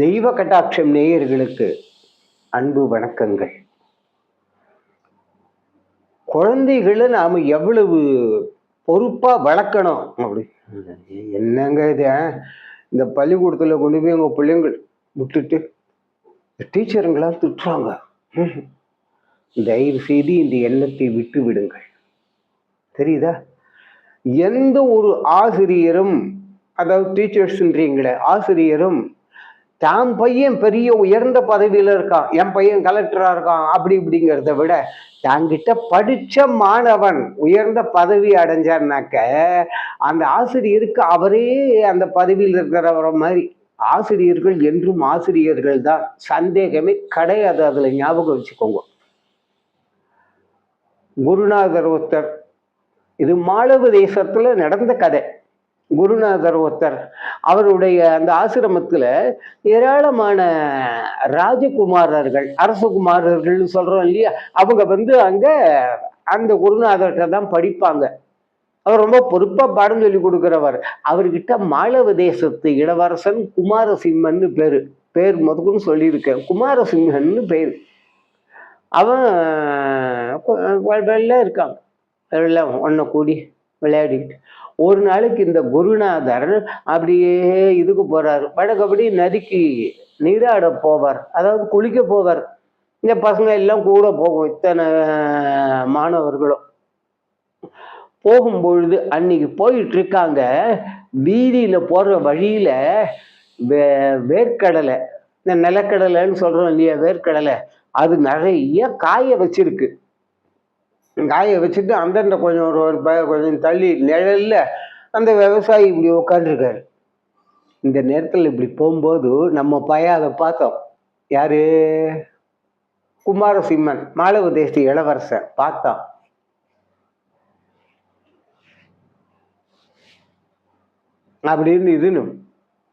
தெய்வ கட்டாட்சம் நேயர்களுக்கு அன்பு வணக்கங்கள். குழந்தைகளை நாம் எவ்வளவு பொறுப்பாக வளர்க்கணும் அப்படி. என்னங்க இது இந்த பள்ளிக்கூடத்தில் கொண்டு போய் உங்கள் பிள்ளைங்கள் விட்டுட்டு டீச்சருங்களாம் திட்டுறாங்க. தயவு செய்து இந்த எண்ணத்தை விட்டு விடுங்கள். தெரியுதா? எந்த ஒரு ஆசிரியரும் அதாவது டீச்சர்ஸ்ன்றீங்களே ஆசிரியரும் தான் பையன் பெரிய உயர்ந்த பதவியில் இருக்கான் என் பையன் கலெக்டராக இருக்கான் அப்படி இப்படிங்கிறத விட தாங்கிட்ட படித்த மாணவன் உயர்ந்த பதவி அடைஞ்சான்னாக்க அந்த ஆசிரியருக்கு அவரே அந்த பதவியில் இருக்கிறவர மாதிரி ஆசிரியர்கள் என்றும் ஆசிரியர்கள் தான். சந்தேகமே கிடையாது அதில் ஞாபகம் வச்சுக்கோங்க. குருநாதர் ஒருத்தர் இது மாளவ தேசத்தில் நடந்த கதை. குருநாதர் ஒருத்தர் அவருடைய அந்த ஆசிரமத்தில் ஏராளமான ராஜகுமாரர்கள் அரசகுமாரர்கள்னு சொல்கிறோம் இல்லையா? அவங்க வந்து அங்கே அந்த குருநாதர்கிட்ட தான் படிப்பாங்க. அவர் ரொம்ப பொறுப்பாக பாடம் சொல்லி கொடுக்குறவர். அவர்கிட்ட மாலவதேசத்து இளவரசன் குமாரசிம்மன்னு பேர் பேர் முதக்குன்னு சொல்லியிருக்கேன். குமாரசிம்மன்னு பேர். அவன் வெள்ள இருக்கான். எல்லாம் ஒன்றை கூடி விளையாடிக்கிட்டு. ஒரு நாளைக்கு இந்த குருநாதர் அப்படியே இதுக்கு போறாரு. வழக்கப்படி நதிக்கு நீராட போவார். அதாவது குளிக்க போவார். இந்த பசங்க எல்லாம் கூட போகும். இத்தனை மாணவர்களும். போகும்பொழுது அன்னைக்கு போயிட்டு இருக்காங்க. வீதியில போற வழியில வே வேர்க்கடலை. இந்த நிலக்கடலைன்னு சொல்றோம் இல்லையா? வேர்க்கடலை. அது நிறைய காய வச்சிருக்கு. காய வச்சுட்டு அந்தண்ட கொஞ்சம் ஒரு ஒரு ப- கொஞ்சம் தள்ளி நிழல்ல அந்த விவசாயி இப்படி உட்காந்துருக்காரு இந்த நேரத்தில் இப்படி போகும்போது நம்ம பையன் அதை பார்த்தோம். யாரு? குமாரசிம்மன் மாலவ தேசி இளவரசன் பார்த்தான். அப்படின்னு இதுன்னு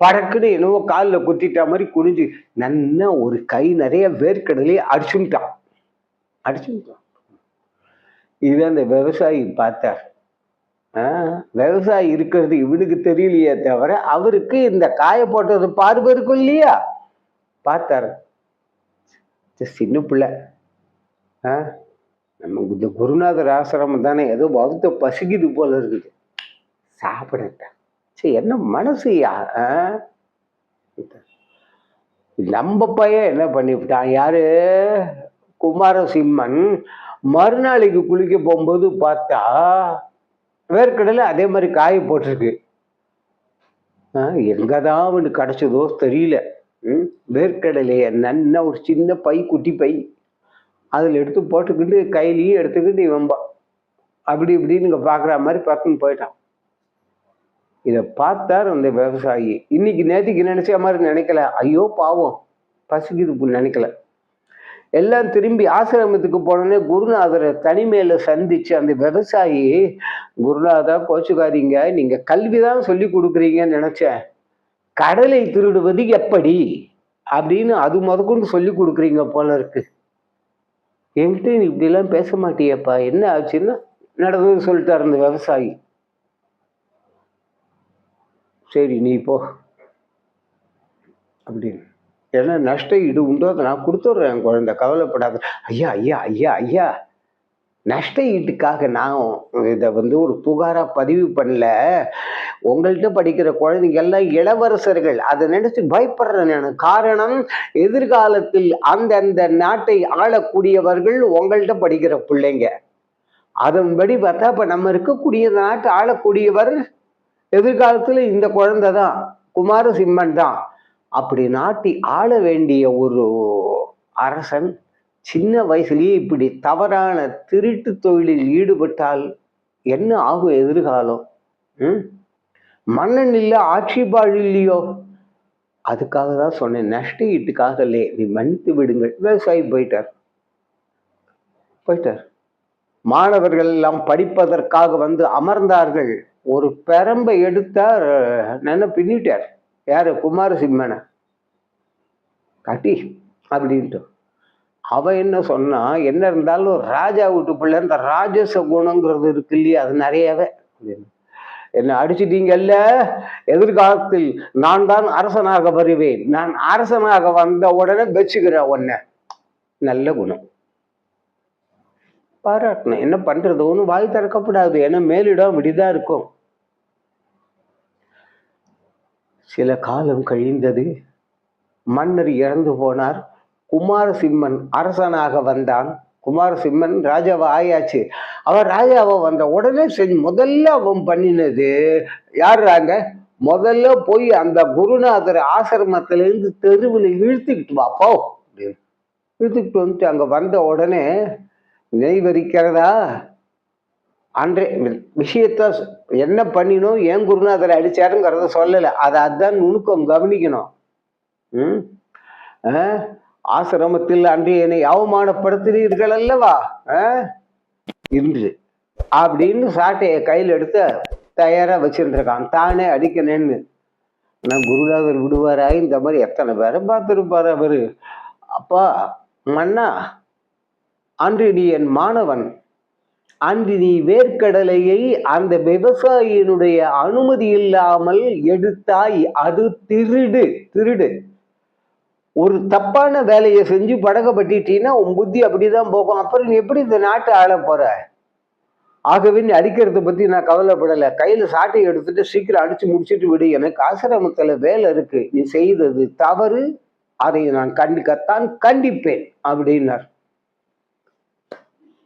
படக்குன்னு என்னவோ காலில் குத்திட்ட மாதிரி குனிஞ்சு நன்னா ஒரு கை நிறைய வேர்க்கடலையே அடிச்சுட்டான். அடிச்சுட்டான். இது அந்த விவசாயி பார்த்தார். விவசாயி இருக்கிறது இவனுக்கு தெரியலையே தவிர அவருக்கு இந்த காய போட்டது பார்வை இருக்கும் இல்லையா? பார்த்தாரு. சின்ன பிள்ளை. ஆ நம்ம இந்த குருநாதர் ஆசிரமம் தானே ஏதோ வகுத்த பசிக்குது போல இருக்குது. சாப்பிடட்டேன் சரி என்ன மனசுயா நம்ம பையன் என்ன பண்ணிவிட்டான்? யாரு? குமாரசிம்மன். மறுநாளைக்கு குளிக்க போகும்போது பார்த்தா வேர்க்கடலை அதே மாதிரி காய போட்டிருக்கு. ஆ, எங்கதான் அவனுக்கு கிடைச்சதோ தெரியல. ம், வேர்க்கடலைய நன்னா ஒரு சின்ன பை குட்டி பை அதில் எடுத்து போட்டுக்கிட்டு கையிலையும் எடுத்துக்கிட்டு இவன்பா அப்படி இப்படின்னு இங்கே பார்க்குற மாதிரி பார்த்துன்னு போயிட்டான். இதை பார்த்தார் அந்த விவசாயி. இன்னைக்கு நேற்றுக்கு நினைச்ச மாதிரி நினைக்கல. ஐயோ பாவம். பசிக்குது நினைக்கல. எல்லாம் திரும்பி ஆசிரமத்துக்கு போனோடனே குருநாதரை தனிமையில் சந்திச்சு அந்த விவசாயி குருநாதா கோச்சுக்காதீங்க. நீங்க கல்விதான் சொல்லி கொடுக்குறீங்கன்னு நினைச்சேன். கடலை திருடுவது எப்படி? அப்படின்னு அது முதற்கொண்டு சொல்லி கொடுக்குறீங்க போல இருக்கு. என்கிட்ட நீ இப்படிலாம் பேச மாட்டியப்பா. என்ன ஆச்சுன்னா நடந்தது சொல்லிட்டார் அந்த விவசாயி. சரி நீ போ. அப்படின்னு. ஏன்னா நஷ்ட ஈடு உண்டோ அதை நான் கொடுத்துட்றேன் என் குழந்தை. கவலைப்படாத. ஐயா ஐயா ஐயா ஐயா. நஷ்ட ஈட்டுக்காக நான் இதை வந்து ஒரு புகாராக பதிவு பண்ணல. உங்கள்கிட்ட படிக்கிற குழந்தைங்க எல்லாம் இளவரசர்கள். அதை நினைச்சு பயப்படுறேன் நான். காரணம் எதிர்காலத்தில் அந்தந்த நாட்டை ஆளக்கூடியவர்கள் உங்கள்கிட்ட படிக்கிற பிள்ளைங்க. அதன்படி பார்த்தா இப்போ நம்ம இருக்கக்கூடிய நாட்டை ஆளக்கூடியவர் எதிர்காலத்தில் இந்த குழந்தை தான். குமாரசிம்மன் தான். அப்படி நாட்டி ஆள வேண்டிய ஒரு அரசன் சின்ன வயசுலேயே இப்படி தவறான திருட்டு தொழிலில் ஈடுபட்டால் என்ன ஆகும் எதிர்காலம்? ம்? மன்னன் இல்லை ஆட்சிபாடு இல்லையோ? அதுக்காக தான் சொன்னேன் நஷ்ட ஈட்டுக்காக நீ மன்னித்து விடுங்கள். விவசாயி போயிட்டார். போயிட்டார். மாணவர்கள் எல்லாம் படிப்பதற்காக வந்து அமர்ந்தார்கள். ஒரு பெரம்பை எடுத்தார் நினை பின்னிட்டார். யாரு? குமாரசிம்மனை. கட்டி அப்படின்ட்டு. அவன் என்ன சொன்னா என்ன இருந்தாலும் ராஜா வீட்டு பிள்ளை இந்த ராஜச குணங்கிறது இருக்கு இல்லையா? அது நிறையவே. என்னை அடிச்சிட்டீங்கல்ல? எதிர்காலத்தில் நான் தான் அரசனாக வருவேன். நான் அரசனாக வந்த உடனே வச்சுக்கிறேன் உன்னை. நல்ல குணம். பாராட்டணும். என்ன பண்றது? ஒன்றும் வாய் திறக்கப்படாது. ஏன்னா மேலிடம் இப்படிதான் இருக்கும். சில காலம் கழிந்தது மன்னர் இறந்து போனார். குமாரசிம்மன் அரசனாக வந்தான். குமாரசிம்மன் ராஜாவை ஆயாச்சு. அவன் ராஜாவை வந்த உடனே செஞ்சு முதல்ல அவன் பண்ணினது யாருறாங்க முதல்ல போய் அந்த குருநாதர் ஆசிரமத்திலேருந்து தெருவில் இழுத்துக்கிட்டு வாப்போ அப்படின்னு. இழுத்துக்கிட்டு வந்துட்டு அங்கே வந்த உடனே நினைவரிக்கிறதா அன்றே விஷயத்த என்ன பண்ணினோம் ஏன் குருநாதரை அடிச்சாருங்கிறத சொல்லலை. அதை அதான் நுணுக்கம் கவனிக்கணும். ம்? ஆ? ஆசிரமத்தில் அன்று என்னை அவமானப்படுத்தினீர்கள் அல்லவா? ஆ? இன்று. அப்படின்னு சாட்டையை கையில் எடுத்து தயாராக வச்சுருந்துருக்கான். தானே அடிக்கணும்னு. நான் குருநாதர் விடுவாரா? இந்த மாதிரி எத்தனை பேரை பார்த்துருப்பாரு அவரு? அப்பா மன்னா அன்று நீ என் மாணவன். அன்று நீ வேர்க்கடலையை அந்த விவசாயியினுடைய அனுமதி இல்லாமல் எடுத்தாய் அது திருடு திருடு. ஒரு தப்பான வேலையை செஞ்சு படகப்பட்டிட்டீன்னா உன் புத்தி அப்படிதான் போகும். அப்புறம் நீ எப்படி இந்த நாட்டை ஆள போற? ஆகவே நீ அடிக்கிறத பத்தி நான் கவலைப்படலை. கையில சாட்டை எடுத்துட்டு சீக்கிரம் அடிச்சு முடிச்சிட்டு விடு. எனக்கு ஆசிரமத்துல வேலை இருக்கு. நீ செய்தது தவறு. அதை நான் கண்டிக்கத்தான் கண்டிப்பேன் அப்படின்னார்.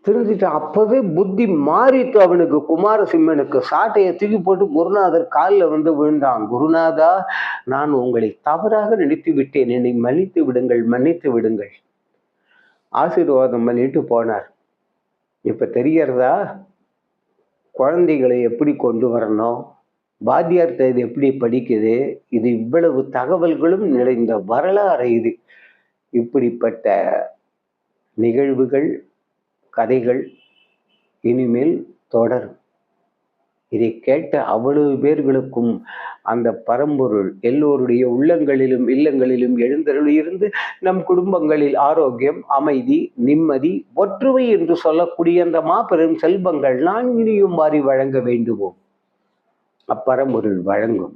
தெரிஞ்சுட்டு அப்பவே புத்தி மாறிட்டு அவனுக்கு குமாரசிம்மனுக்கு சாட்டையை தூக்கி போட்டு குருநாதர் காலில் வந்து விழுந்தான். குருநாதா நான் உங்களை தவறாக நினைத்து விட்டேன். என்னை மன்னித்து விடுங்கள் மன்னித்து விடுங்கள். ஆசீர்வாதம் பண்ணிட்டு போனார். இப்ப தெரியறதா குழந்தைகளை எப்படி கொண்டு வரணும்? வாத்தியார்கிட்ட இது எப்படி படிக்குது? இது இவ்வளவு தகவல்களும் நிறைந்த வரலாறு இது. இப்படிப்பட்ட நிகழ்வுகள் கதைகள் இனிமேல் தொடரும். இதை கேட்ட அவ்வளவு பேர்களுக்கும் அந்த பரம்பொருள் எல்லோருடைய உள்ளங்களிலும் இல்லங்களிலும் எழுந்தருளிருந்து நம் குடும்பங்களில் ஆரோக்கியம் அமைதி நிம்மதி ஒற்றுமை என்று சொல்லக்கூடிய அந்த மாபெரும் செல்வங்கள் நான் இனியும் வாரி வழங்க வேண்டுவோம். அப்பரம்பொருள் வழங்கும்.